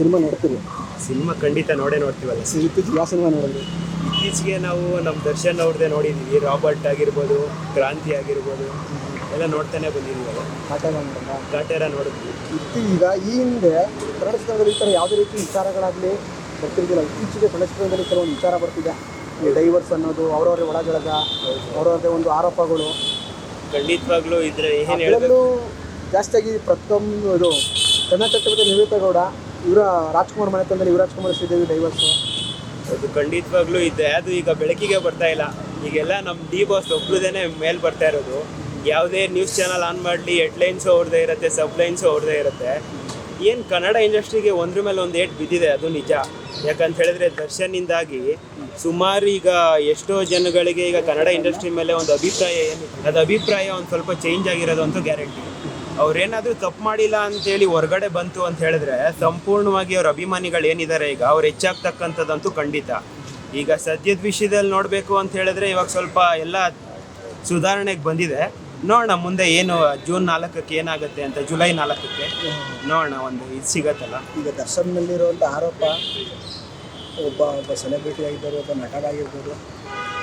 Cinema ನೋಡ್ತೀವಿ. Cinema ಖಂಡಿತ ನೋಡೇ ನೋಡ್ತೀವಲ್ಲ? ಇತ್ತೀಚೆಗೆ ಯಾವ ಸಿನಿಮಾ ನೋಡಿದ್ವಿ ಇತ್ತೀಚೆಗೆ ನಾವು ನಮ್ಮ ದರ್ಶನ್ ಅವ್ರದ್ದೇ ನೋಡಿದ್ದೀವಿ ರಾಬರ್ಟ್ ಆಗಿರ್ಬೋದು ಕ್ರಾಂತಿ ಆಗಿರ್ಬೋದು ಎಲ್ಲ ನೋಡ್ತಾನೆ ಬಂದಿದ್ದೀವಲ್ಲ ಕಾಟೇರ ನೋಡೋಣ ಕಾಟೇರ ನೋಡಿದ್ವಿ. ಇತ್ತೀ ಈಗ ಈ ಹಿಂದೆ ಕನ್ನಡ ಚಿತ್ರದಲ್ಲಿ ಈ ಥರ ಯಾವುದೇ ರೀತಿ ವಿಚಾರಗಳಾಗಲಿ ಬರ್ತಿರ್ತಿಲ್ಲ ಇತ್ತೀಚೆಗೆ ಕನ್ನಡ ಚಿತ್ರದಲ್ಲಿ ಕೆಲವೊಂದು ವಿಚಾರ ಬರ್ತಿದೆ. ಈ ಡೈವರ್ಸ್ ಅನ್ನೋದು ಅವರವರೇ ಒಳಜಳಗ ಅವರವ್ರದ್ದೇ ಒಂದು ಆರೋಪಗಳು. ಖಂಡಿತವಾಗ್ಲೂ ಇದ್ರೆ ಏನು ಅದರಲ್ಲೂ ಜಾಸ್ತಿಯಾಗಿ ಪ್ರತಿಯೊಂದು ಇದು ಕನ್ನಡ ಮತ್ತು ನಿವೇತಗೌಡ ಇವರ ರಾಜ್ಕುಮಾರ್ ಮನೆತನದಲ್ಲಿ ಯುವರಾಜ್ ಕುಮಾರ್ ಶ್ರೀದೇವಿ ಡೈವರ್ಸ್ ಅದು ಖಂಡಿತವಾಗ್ಲೂ ಇದೆ. ಅದು ಈಗ ಬೆಳಕಿಗೆ ಬರ್ತಾ ಇಲ್ಲ. ಈಗೆಲ್ಲ ನಮ್ಮ ಡಿ ಬಾಸ್ ಒಬ್ರದೇನೆ ಮೇಲ್ ಬರ್ತಾ ಇರೋದು. ಯಾವುದೇ ನ್ಯೂಸ್ ಚಾನಲ್ ಆನ್ ಮಾಡಲಿ ಹೆಡ್ಲೈನ್ಸು ಅವ್ರದ್ದೇ ಇರುತ್ತೆ ಸಬ್ಲೈನ್ಸು ಅವ್ರದ್ದೇ ಇರುತ್ತೆ. ಏನು ಕನ್ನಡ ಇಂಡಸ್ಟ್ರಿಗೆ ಒಂದ್ರ ಮೇಲೆ ಒಂದು ಏಟ್ ಬಿದ್ದಿದೆ, ಅದು ನಿಜ. ಯಾಕಂತ ಹೇಳಿದ್ರೆ ದರ್ಶನ್ನಿಂದಾಗಿ ಸುಮಾರು ಈಗ ಎಷ್ಟೋ ಜನಗಳಿಗೆ ಈಗ ಕನ್ನಡ ಇಂಡಸ್ಟ್ರಿ ಮೇಲೆ ಒಂದು ಅಭಿಪ್ರಾಯ ಏನು ಅದು ಅಭಿಪ್ರಾಯ ಒಂದು ಸ್ವಲ್ಪ ಚೇಂಜ್ ಆಗಿರೋದು ಅಂತೂ ಗ್ಯಾರಂಟಿ ಅವ್ರೇನಾದ್ರೂ ತಪ್ಪು ಮಾಡಿಲ್ಲ ಅಂತೇಳಿ ಹೊರಗಡೆ ಬಂತು ಅಂತ ಹೇಳಿದ್ರೆ ಸಂಪೂರ್ಣವಾಗಿ ಅವ್ರ ಅಭಿಮಾನಿಗಳು ಏನಿದ್ದಾರೆ ಈಗ? ಅವ್ರು ಹೆಚ್ಚಾಗ್ತಕ್ಕಂಥದ್ದಂತೂ ಖಂಡಿತ. ಈಗ ಸದ್ಯದ ವಿಷಯದಲ್ಲಿ ನೋಡಬೇಕು ಅಂತ ಹೇಳಿದ್ರೆ ಇವಾಗ ಸ್ವಲ್ಪ ಎಲ್ಲ ಸುಧಾರಣೆಗೆ ಬಂದಿದೆ. ನೋಡೋಣ ಮುಂದೆ ಏನು ಜೂನ್ ನಾಲ್ಕಕ್ಕೆ ಏನಾಗುತ್ತೆ ಅಂತ ಜುಲೈ ನಾಲ್ಕಕ್ಕೆ. ನೋಡೋಣ ಒಂದು ಇದು ಸಿಗತ್ತಲ್ಲ? ಈಗ ದರ್ಶನ್ನಲ್ಲಿರುವಂಥ ಆರೋಪ ಒಬ್ಬ ಒಬ್ಬ ಸೆಲೆಬ್ರಿಟಿ ಆಗಿರ್ಬೋದು ಒಬ್ಬ ನಟರಾಗಿರ್ಬೋದು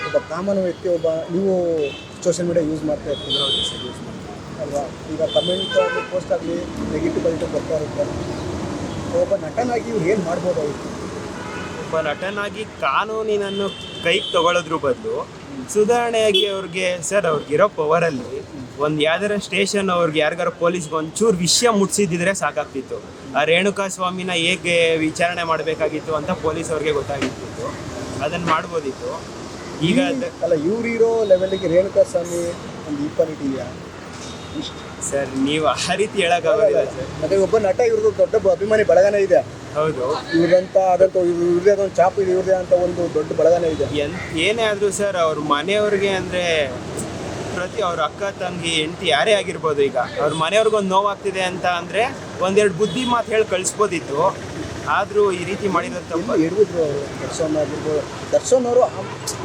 ಒಬ್ಬ ಕಾಮನ್ ವ್ಯಕ್ತಿ ಒಬ್ಬ ನೀವು ಸೋಷಿಯಲ್ ಮೀಡಿಯಾ ಯೂಸ್ ಮಾಡ್ತಾ ಇರ್ತೀವಿ ಅಲ್ವಾ? ಈಗ ಕಮೆಂಟ್ ಆಗಲಿ ಪೋಸ್ಟ್ ಆಗಲಿ ನೆಗೆಟಿವ್ ಪಾಸಿಟಿವ್ ಬರ್ತಾ ಇರುತ್ತೆ. ಒಬ್ಬ ನಟನಾಗಿ ಇವ್ರು ಏನು ಮಾಡ್ಬೋದಾಗಿತ್ತು ಒಬ್ಬ ನಟನಾಗಿ ಕಾನೂನಿನನ್ನು ಕೈಗೆ ತಗೊಳ್ಳೋದ್ರ ಬದಲು ಸುಧಾರಣೆಯಾಗಿ ಅವ್ರಿಗೆ ಸರ್ ಅವ್ರಿಗಿರೋ ಪವರಲ್ಲಿ ಒಂದು ಯಾವ್ದಾರ ಸ್ಟೇಷನ್ ಅವ್ರಿಗೆ ಯಾರಿಗಾರ ಪೊಲೀಸ್ಗೆ ಒಂಚೂರು ವಿಷಯ ಮುಟ್ಸಿದ್ದಿದ್ರೆ ಸಾಕಾಗ್ತಿತ್ತು. ಆ ರೇಣುಕಾ ಸ್ವಾಮಿನ ಹೇಗೆ ವಿಚಾರಣೆ ಮಾಡಬೇಕಾಗಿತ್ತು ಅಂತ ಪೊಲೀಸ್ ಅವ್ರಿಗೆ ಗೊತ್ತಾಗಿತ್ತು ಅದನ್ನು ಮಾಡ್ಬೋದಿತ್ತು. ಈಗ ಅಲ್ಲ ಇವ್ರಿರೋ ಲೆವೆಲ್ಗೆ ರೇಣುಕಾ ಸ್ವಾಮಿ ಒಂದು ಈಕ್ವಾಲಿಟಿ ಇದೆಯಾ? ಸರ್ ನೀವು ಆ ರೀತಿ ಹೇಳಕ್ಕಾಗೋದಿಲ್ಲ ಸರ್. ಮತ್ತೆ ಒಬ್ಬ ನಟ ಇವ್ರದ್ದು ದೊಡ್ಡ ಅಭಿಮಾನಿ ಬಳಗನೇ ಇದೆ. ಹೌದು. ಇವ್ರದಂತ ಅದಂತ ಇವ್ರದೇ ಅದೊಂದು ಚಾಪ್ ಇದೆ ಇವ್ರದೇ ಅಂತ ಒಂದು ದೊಡ್ಡ ಬಳಗನೇ ಇದೆ. ಎನ್ ಏನೇ ಆದರೂ ಸರ್ ಅವ್ರ ಮನೆಯವ್ರಿಗೆ ಅಂದರೆ ಪ್ರತಿ ಅವ್ರ ಅಕ್ಕ ತಂಗಿ ಹೆಂಡತಿ ಯಾರೇ ಆಗಿರ್ಬೋದು ಈಗ ಅವ್ರ ಮನೆಯವ್ರಿಗೊಂದು ನೋವಾಗ್ತಿದೆ ಅಂತ ಅಂದರೆ ಒಂದೆರಡು ಬುದ್ಧಿ ಮಾತು ಹೇಳಿ ಕಳಿಸ್ಬೋದಿತ್ತು. ಆದರೂ ಈ ರೀತಿ ಮಾಡಿರೋ ತಪ್ಪು ಎಡವಿದ್ರು ಅವರು? ದರ್ಶನ್ ಆಗಿರ್ಬೋದು. ದರ್ಶನ್ ಅವರು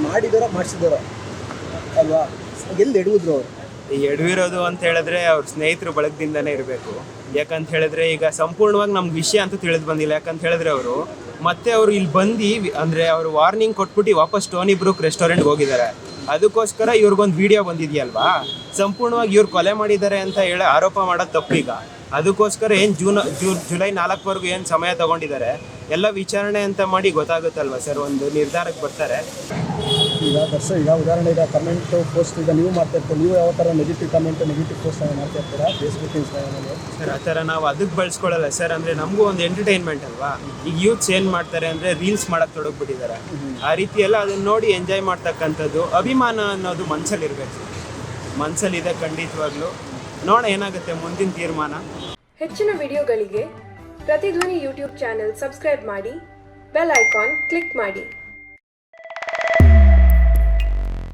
ಮಾಡಿದಾರ ಮಾಡಿಸಿದಾರ. ಅಲ್ವಾ? ಎಲ್ಲಿ ಹಿಡಿದ್ರು ಅವರು? ಎಡವಿರೋದು ಅಂತ ಹೇಳಿದ್ರೆ ಅವ್ರ ಸ್ನೇಹಿತರು ಬಳಗದಿಂದನೇ ಇರಬೇಕು. ಯಾಕಂತ ಹೇಳಿದ್ರೆ ಈಗ ಸಂಪೂರ್ಣವಾಗಿ ನಮ್ಗೆ ವಿಷಯ ಅಂತೂ ತಿಳಿದು ಬಂದಿಲ್ಲ. ಯಾಕಂತ ಹೇಳಿದ್ರೆ ಅವರು ಮತ್ತೆ ಅವರು ಇಲ್ಲಿ ಬಂದು ಅಂದರೆ ಅವರು ವಾರ್ನಿಂಗ್ ಕೊಟ್ಬಿಟ್ಟು ವಾಪಸ್ ಟೋನಿ ಬ್ರೂಕ್ ರೆಸ್ಟೋರೆಂಟ್ಗೆ ಹೋಗಿದ್ದಾರೆ. ಅದಕ್ಕೋಸ್ಕರ ಇವ್ರಿಗೊಂದು ವಿಡಿಯೋ ಬಂದಿದೆಯಲ್ವಾ? ಸಂಪೂರ್ಣವಾಗಿ ಇವ್ರು ಕೊಲೆ ಮಾಡಿದ್ದಾರೆ ಅಂತ ಹೇಳಿ ಆರೋಪ ಮಾಡೋದು ತಪ್ಪೀಗ ಅದಕ್ಕೋಸ್ಕರ ಏನು ಜೂನ್ ಜೂನ್, ಜುಲೈ ನಾಲ್ಕವರೆಗೂ ಏನು ಸಮಯ ತಗೊಂಡಿದ್ದಾರೆ? ಎಲ್ಲ ವಿಚಾರಣೆ ಅಂತ ಮಾಡಿ ಗೊತ್ತಾಗುತ್ತಲ್ವ ಸರ್? ಒಂದು ನಿರ್ಧಾರಕ್ಕೆ ಬರ್ತಾರೆ. ಈಗ ಬಸ್ ಈಗ ಉದಾಹರಣೆ ಈಗ ಕಮೆಂಟ್ ಪೋಸ್ಟ್ ಈಗ ನೀವು ಮಾಡ್ತಾ ಇರ್ತೀರಿ. ನೀವು ಯಾವ ಥರ ನೆಗೆಟಿವ್ ಕಮೆಂಟ್ ನೆಗೆಟಿವ್ ಪೋಸ್ಟ್ ಮಾಡ್ತಾ ಇರ್ತೀರಾ? ಫೇಸ್ಬುಕ್ ಇನ್ಸ್ಟಾಗ್ರಾಮಲ್ಲಿ ಸರ್ ಆ ಥರ ನಾವು ಅದಕ್ಕೆ ಬಳಸ್ಕೊಳ್ಳಲ್ಲ ಸರ್ ಅಂದರೆ ನಮಗೂ ಒಂದು ಎಂಟರ್ಟೈನ್ಮೆಂಟ್ ಅಲ್ವಾ? ಈಗ ಯೂತ್ಸ್ ಏನು ಮಾಡ್ತಾರೆ ಅಂದರೆ ರೀಲ್ಸ್ ಮಾಡಕ್ಕೆ ತೊಡಗ್ಬಿಟ್ಟಿದ್ದಾರೆ. ಆ ರೀತಿ ಎಲ್ಲ ಅದನ್ನ ನೋಡಿ ಎಂಜಾಯ್ ಮಾಡ್ತಕ್ಕಂಥದ್ದು ಅಭಿಮಾನ ಅನ್ನೋದು ಮನಸ್ಸಲ್ಲಿರಬೇಕು ಮನಸ್ಸಲ್ಲಿದೆ ಖಂಡಿತವಾಗ್ಲೂ. ನೋಡ ಏನಾಗುತ್ತೆ ಮುಂದಿನ ತೀರ್ಮಾನ. ಹೆಚ್ಚಿನ ವಿಡಿಯೋಗಳಿಗೆ ಪ್ರತಿಧ್ವನಿ ಯೂಟ್ಯೂಬ್ ಚಾನೆಲ್ ಸಬ್ಸ್ಕ್ರೈಬ್ ಮಾಡಿ ಬೆಲ್ ಐಕಾನ್ ಕ್ಲಿಕ್ ಮಾಡಿ.